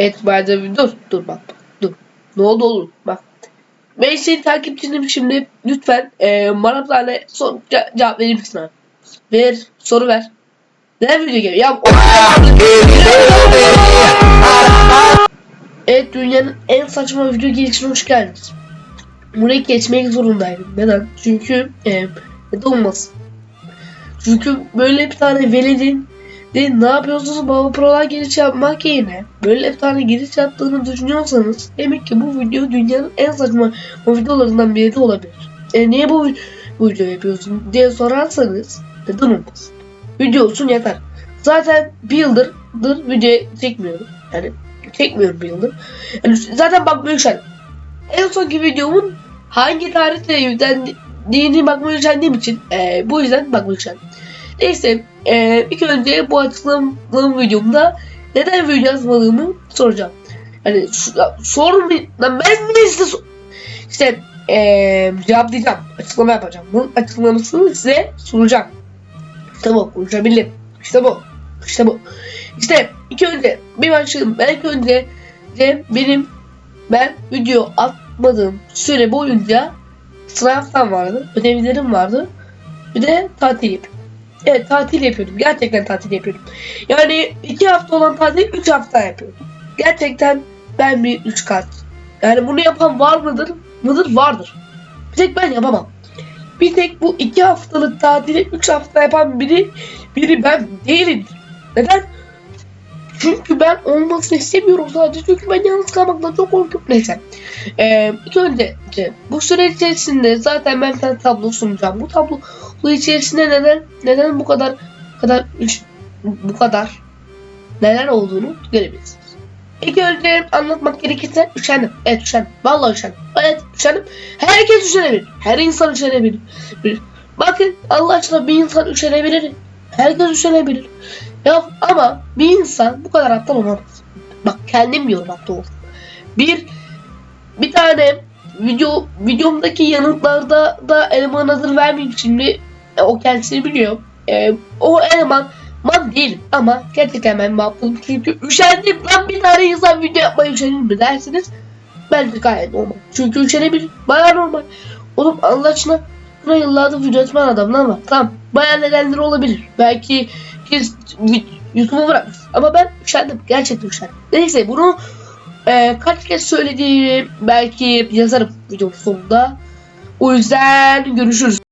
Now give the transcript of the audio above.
Evet bazen dur dur bak dur. Ne oldu oğlum bak. Ben senin takipçinim şimdi lütfen e, bana bir tane sor, ce- cevap verir misin? Ver soru ver. Ne video geliyor? Ya Evet dünyanın en saçma video gelişine hoş geldiniz. Burayı geçmek zorundaydım. Neden? Çünkü e, neden olmasın? Çünkü böyle bir tane veledin de ne yapıyorsunuz baba prolar giriş yapmak yerine böyle bir tane giriş yaptığını düşünüyorsanız demek ki bu video dünyanın en saçma videolarından biri olabilir. E niye bu, bu video yapıyorsun diye sorarsanız neden olmasın? Video olsun yeter. Zaten bir yıldır dır video çekmiyorum. Yani çekmiyorum bir yıldır. Yani zaten bakmaya üşendim. En sonki videomun hangi tarihte yüklendiğini bakmaya üşendiğim için e, bu yüzden bakmaya üşendim. Neyse e, ilk önce bu açıkladığım videomda neden video yazmadığımı soracağım. Sormayın. Lan ben mi size sor- işte e, cevaplayacağım. Açıklama yapacağım. Bunun açıklamasını size sunacağım. İşte bu. Konuşabildim. İşte bu. İşte bu. İşte ilk önce bir başlayalım. Ben önce de benim ben video atmadığım süre boyunca sınavdan vardı. Ödevlerim vardı. Bir de tatil yapıyordum. Evet tatil yapıyordum. Gerçekten tatil yapıyordum. Yani iki hafta olan tatil üç hafta yapıyordum. Gerçekten ben bir üç kat. Yani bunu yapan var mıdır? Mıdır? Vardır. Bir tek ben yapamam. Bir tek bu iki haftalık tatili üç hafta yapan biri biri ben değilim. Neden? Çünkü ben olmasını istemiyorum sadece. Çünkü ben yalnız kalmaktan çok korkuyorum. Neyse. Ee, önce bu süre içerisinde zaten ben tane tablo sunacağım. Bu tablo bu içerisinde neden neden bu kadar kadar bu kadar neler olduğunu görebilirsiniz. İlk önce anlatmak gerekirse üşendim. Evet üşendim. Vallahi üşendim. Evet üşendim. Herkes üşenebilir. Her insan üşenebilir. Bakın Allah aşkına bir insan üşenebilir. Herkes üşenebilir. Ya ama bir insan bu kadar aptal olamaz. Bak kendim diyorum aptal ol. Bir bir tane video videomdaki yanıtlarda da eleman adını vermeyeyim şimdi. E, o kendisini biliyor. E, o eleman man değilim ama gerçekten ben aptalım çünkü üşendim lan bir tane insan video yapmaya üşenir mi dersiniz. Bence gayet normal. Çünkü üşenebilir. Baya normal. Oğlum Allah aşkına yıllardır video etmen adamlar var. Tamam. Baya nedenleri olabilir. Belki biz YouTube'a bırakmış. Ama ben üşendim. Gerçekten üşendim. Neyse bunu e, kaç kez söylediğimi belki yazarım videonun sonunda. O yüzden görüşürüz.